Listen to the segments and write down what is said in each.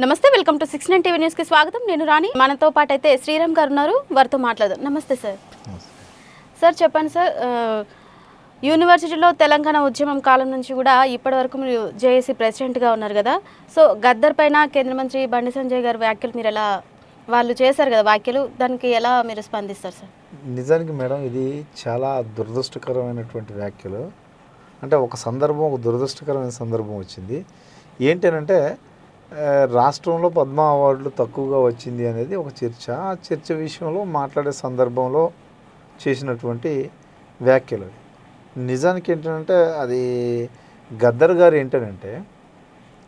నమస్తే welcome to six nine TV న్యూస్కి స్వాగతం. నేను రాణి. మనతో పాటు అయితే శ్రీరామ్ గారు ఉన్నారు. వారితో మాట్లాడదాం. నమస్తే సార్. సార్ చెప్పండి సార్. యూనివర్సిటీలో తెలంగాణ ఉద్యమం కాలం నుంచి కూడా ఇప్పటి వరకు మీరు జేఏసీ ప్రెసిడెంట్గా ఉన్నారు కదా. సో గద్దర్ పైన కేంద్ర మంత్రి బండి సంజయ్ గారి వ్యాఖ్యలు మీరు ఎలా వాళ్ళు చేశారు కదా వ్యాఖ్యలు దానికి ఎలా మీరు స్పందిస్తారు సార్? నిజానికి మేడం ఇది చాలా దురదృష్టకరమైనటువంటి వ్యాఖ్యలు. అంటే ఒక సందర్భం ఒక దురదృష్టకరమైన సందర్భం వచ్చింది. ఏంటనంటే రాష్ట్రంలో పద్మ అవార్డులు తక్కువగా వచ్చింది అనేది ఒక చర్చ ఆ చర్చ విషయంలో మాట్లాడే సందర్భంలో చేసినటువంటి వ్యాఖ్యలు అవి. నిజానికి ఏంటంటే అది గద్దర్ గారు ఏంటంటే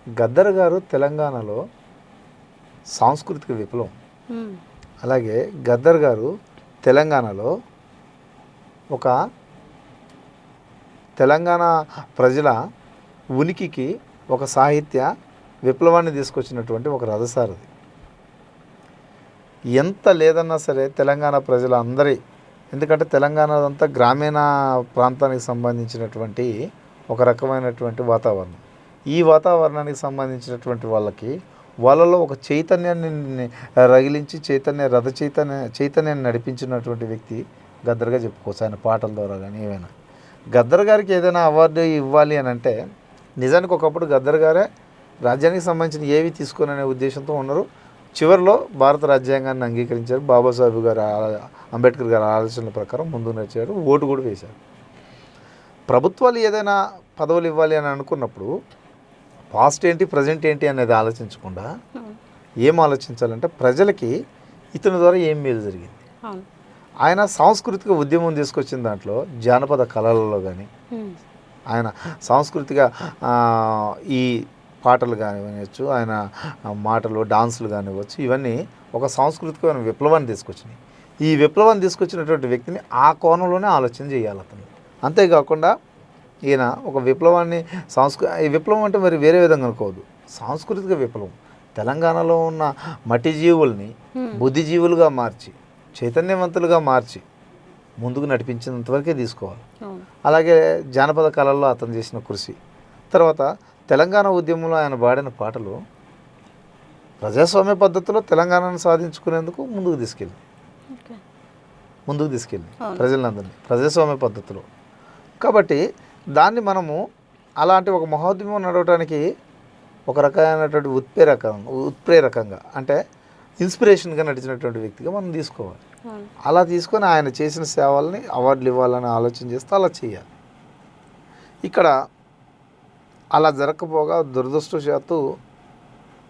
గద్దర్ గారు తెలంగాణలో సాంస్కృతిక విప్లవం. అలాగే గద్దర్ గారు తెలంగాణలో ఒక తెలంగాణ ప్రజల ఉనికికి ఒక సాహిత్య విప్లవాన్ని తీసుకొచ్చినటువంటి ఒక రథసారథి. ఎంత లేదన్నా సరే తెలంగాణ ప్రజల అందరి ఎందుకంటే తెలంగాణ అంతా గ్రామీణ ప్రాంతానికి సంబంధించినటువంటి ఒక రకమైనటువంటి వాతావరణం. ఈ వాతావరణానికి సంబంధించినటువంటి వాళ్ళకి వాళ్ళలో ఒక చైతన్యాన్ని రగిలించి చైతన్య రథ చైతన్య చైతన్యాన్ని నడిపించినటువంటి వ్యక్తి గద్దర్గా చెప్పుకోవచ్చు. ఆయన పాటల ద్వారా కానీ ఏమైనా గద్దర్ గారికి ఏదైనా అవార్డు ఇవ్వాలి అని అంటే నిజానికి ఒకప్పుడు గద్దర్ గారే రాజ్యానికి సంబంధించిన ఏవి తీసుకోననే ఉద్దేశంతో ఉన్నారు. చివరిలో భారత రాజ్యాంగాన్ని అంగీకరించారు. బాబాసాహెబ్ గారు అంబేద్కర్ గారి ఆలోచనల ప్రకారం ముందుకు నడిచారు. ఓటు కూడా వేశారు. ప్రభుత్వాలు ఏదైనా పదవులు ఇవ్వాలి అని అనుకున్నప్పుడు పాస్ట్ ఏంటి ప్రజెంట్ ఏంటి అనేది ఆలోచించకుండా అవును. ఏం ఆలోచించాలంటే ప్రజలకి ఇతని ద్వారా ఏం మేలు జరిగింది? ఆయన సాంస్కృతిక ఉద్యమం తీసుకొచ్చిన దాంట్లో జానపద కళలలో కానీ మ్మ్. ఆయన సాంస్కృతిక ఈ పాటలు కానివ్వచ్చు ఆయన మాటలు డాన్సులు కానివ్వచ్చు ఇవన్నీ ఒక సాంస్కృతికమైన విప్లవాన్ని తీసుకొచ్చినాయి. ఈ విప్లవాన్ని తీసుకొచ్చినటువంటి వ్యక్తిని ఆ కోణంలోనే ఆలోచన చేయాలి అతను. అంతేకాకుండా ఈయన ఒక విప్లవాన్ని సాంస్కృ ఈ విప్లవం అంటే మరి వేరే విధంగా అనుకోవద్దు. సాంస్కృతిక విప్లవం. తెలంగాణలో ఉన్న మట్టి జీవుల్ని బుద్ధిజీవులుగా మార్చి చైతన్యవంతులుగా మార్చి ముందుకు నడిపించినంత వరకే తీసుకోవాలి. అలాగే జానపద కళల్లో అతను చేసిన కృషి. తర్వాత తెలంగాణ ఉద్యమంలో ఆయన పాడిన పాటలు ప్రజాస్వామ్య పద్ధతిలో తెలంగాణను సాధించుకునేందుకు ముందుకు తీసుకెళ్ళి. ముందుకు తీసుకెళ్ళి. ప్రజలందరినీ ప్రజాస్వామ్య పద్ధతిలో. కాబట్టి దాన్ని మనము అలాంటి ఒక మహోద్యమం నడవటానికి ఒక రకమైనటువంటి ఉత్ప్రేరకంగా ఉత్ప్రేరకంగా అంటే ఇన్స్పిరేషన్గా నడిచినటువంటి వ్యక్తిగా మనం తీసుకోవాలి. అలా తీసుకొని ఆయన చేసిన సేవల్ని అవార్డులు ఇవ్వాలని ఆలోచన చేస్తే అలా చేయాలి. ఇక్కడ అలా జరగకపోగా దురదృష్టవశాత్తు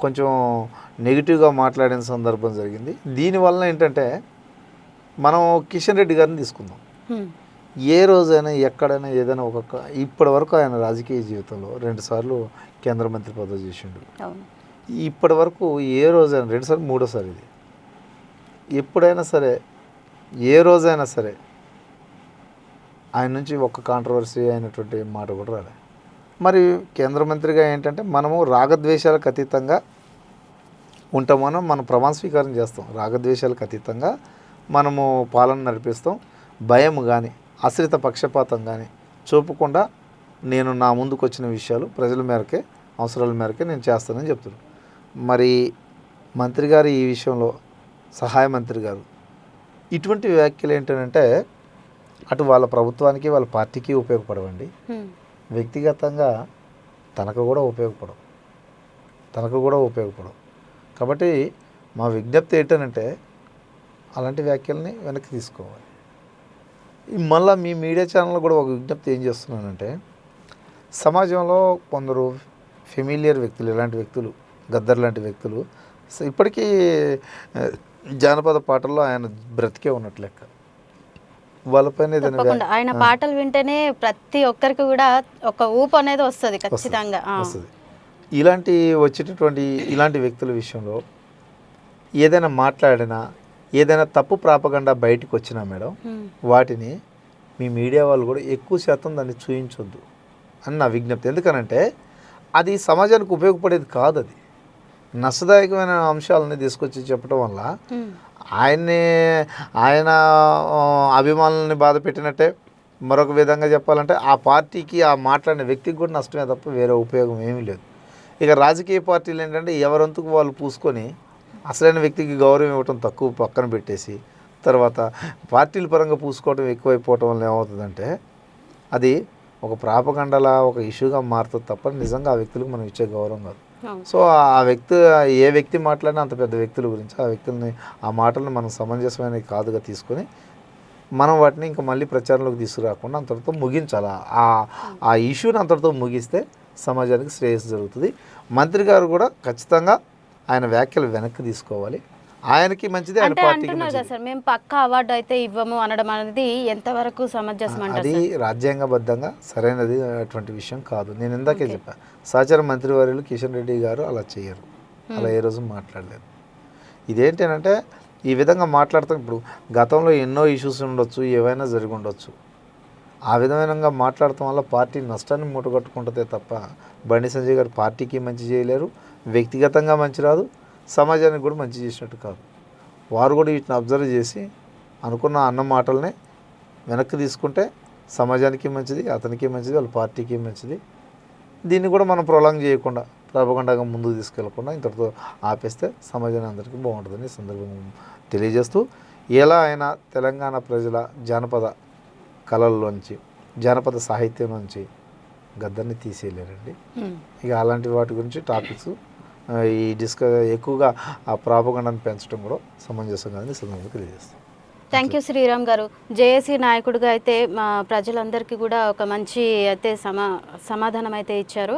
కొంచెం నెగిటివ్గా మాట్లాడిన సందర్భం జరిగింది. దీనివల్ల ఏంటంటే మనం కిషన్ రెడ్డి గారిని తీసుకుందాం. ఏ రోజైనా ఎక్కడైనా ఏదైనా ఒక ఇప్పటి వరకు ఆయన రాజకీయ జీవితంలో రెండుసార్లు కేంద్ర మంత్రి పదవి చేసిండు. ఇప్పటి వరకు ఏ రోజైనా రెండుసార్లు మూడోసారి ఇది. ఎప్పుడైనా సరే ఏ రోజైనా సరే ఆయన నుంచి ఒక కాంట్రవర్సీ అయినటువంటి మాట కూడా రాలే. మరి కేంద్ర మంత్రిగా ఏంటంటే మనము రాగద్వేషాలకు అతీతంగా ఉంటామని మనం ప్రమాణ స్వీకారం చేస్తాం. రాగద్వేషాలకు అతీతంగా మనము పాలన నడిపిస్తాం. భయం కానీ ఆశ్రిత పక్షపాతం కానీ చూపకుండా నేను నా ముందుకు వచ్చిన విషయాలు ప్రజల మేరకే అవసరాల మేరకే నేను చేస్తానని చెప్తున్నాను మరి మంత్రి గారు ఈ విషయంలో సహాయ మంత్రి గారు ఇటువంటి వ్యాఖ్యలు ఏంటంటే అటు వాళ్ళ ప్రభుత్వానికి వాళ్ళ పార్టీకి ఉపయోగపడవండి. వ్యక్తిగతంగా తనకు కూడా ఉపయోగపడవు. తనకు కూడా ఉపయోగపడవు. కాబట్టి మా విజ్ఞప్తి ఏంటంటే అలాంటి వ్యాఖ్యల్ని వెనక్కి తీసుకోవాలి. మళ్ళీ మీ మీడియా ఛానల్ కూడా ఒక విజ్ఞప్తి ఏం చేస్తున్నానంటే సమాజంలో కొందరు ఫెమిలియర్ వ్యక్తులు ఇలాంటి వ్యక్తులు గద్దర్ లాంటి వ్యక్తులు ఇప్పటికీ జానపద పాటల్లో ఆయన బ్రతికే ఉన్నట్లు లెక్క. తప్పకుండా. ఆయన పాటలు వింటేనే ప్రతి ఒక్కరికి కూడా ఒక ఊపు అనేది వస్తుంది ఖచ్చితంగా. వస్తుంది. ఇలాంటి వచ్చేటటువంటి ఇలాంటి వ్యక్తుల విషయంలో ఏదైనా మాట్లాడినా ఏదైనా తప్పు ప్రాపగండా బయటకు వచ్చినా మేడం. వాటిని మీ మీడియా వాళ్ళు కూడా ఎక్కువ శాతం దాన్ని చూయించొద్దు అని నా విజ్ఞప్తి. ఎందుకనంటే అది సమాజానికి ఉపయోగపడేది కాదు అది నష్టదాయకమైన అంశాలని తీసుకొచ్చి చెప్పడం వల్ల. ఆయన్ని ఆయన అభిమానులని బాధ పెట్టినట్టే మరొక విధంగా చెప్పాలంటే ఆ పార్టీకి ఆ మాట్లాడిన వ్యక్తికి కూడా నష్టమే తప్ప వేరే ఉపయోగం ఏమీ లేదు ఇక రాజకీయ పార్టీలు ఏంటంటే ఎవరంతుకు వాళ్ళు పూసుకొని అసలైన వ్యక్తికి గౌరవం ఇవ్వటం తక్కువ పక్కన పెట్టేసి తర్వాత పార్టీల పరంగా పూసుకోవడం ఎక్కువైపోవటం వల్ల ఏమవుతుందంటే అది ఒక ప్రాపగండలా ఒక ఇష్యూగా మారుతుంది తప్ప నిజంగా ఆ వ్యక్తులకు మనం ఇచ్చే గౌరవం కాదు. సో ఆ వ్యక్తి ఏ వ్యక్తి మాట్లాడినా అంత పెద్ద వ్యక్తుల గురించి ఆ వ్యక్తుల్ని ఆ మాటలను మనం సమంజసమైన కాదుగా తీసుకొని మనం వాటిని ఇంకా మళ్ళీ ప్రచారంలోకి తీసుకురాకుండా అంతటితో ముగించాలి? ఆ ఆ ఇష్యూని అంతటితో ముగిస్తే సమాజానికి శ్రేయస్సు జరుగుతుంది. మంత్రి గారు కూడా ఖచ్చితంగా ఆయన వ్యాఖ్యలు వెనక్కి తీసుకోవాలి. ఆయనకి మంచిది అంటే అంటున్నారు కదా సార్ మేము పక్క అవార్డు అయితే ఇవ్వము అనడం అనేది ఎంతవరకు సమంజసం అది? రాజ్యాంగబద్ధంగా సరైనది అటువంటి విషయం కాదు. నేను ఇందాకే చెప్పా సహచార మంత్రివర్యులు కిషన్ రెడ్డి గారు అలా చేయరు. అలా ఏ రోజు మాట్లాడలేదు. ఇదేంటంటే ఈ విధంగా మాట్లాడతాం ఇప్పుడు గతంలో ఎన్నో ఇష్యూస్ ఉండొచ్చు ఏవైనా జరిగి ఉండొచ్చు. ఆ విధమైనగా మాట్లాడటం వల్ల పార్టీ నష్టాన్ని మూటగట్టుకుంటుందే తప్ప బండి సంజయ్ గారు పార్టీకి మంచి చేయలేరు వ్యక్తిగతంగా మంచి రాదు సమాజానికి కూడా మంచి చేసినట్టు కాదు. వారు కూడా వీటిని అబ్జర్వ్ చేసి అనుకున్న అన్న మాటల్ని వెనక్కి తీసుకుంటే సమాజానికి మంచిది అతనికి మంచిది వాళ్ళ పార్టీకి మంచిది. దీన్ని కూడా మనం ప్రొలాంగ్ చేయకుండా ప్రాపగండగా ముందుకు తీసుకెళ్ళకుండా ఇంతటితో ఆపేస్తే సమాజాన్ని అందరికీ బాగుంటుందని ఈ సందర్భం తెలియజేస్తూ ఎలా అయినా తెలంగాణ ప్రజల జానపద కళల్లోంచి జానపద సాహిత్యం నుంచి గద్దర్ని తీసేయలేరండి. ఇక అలాంటి వాటి గురించి టాపిక్స్ ఈ డిస్క ఎక్కువగా ఆ ప్రాపగండాన్ని పెంచడం కూడా సమంజసం సందర్భంగా తెలియజేస్తాం. థ్యాంక్ యూ శ్రీరామ్ గారు. జేఏసీ నాయకుడిగా అయితే మా ప్రజలందరికీ కూడా ఒక మంచి అయితే సమా సమాధానం అయితే ఇచ్చారు.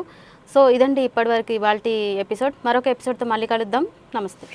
సో ఇదండి ఇప్పటివరకు ఇవాళ ఎపిసోడ్. మరొక ఎపిసోడ్తో మళ్ళీ కలుద్దాం. నమస్తే.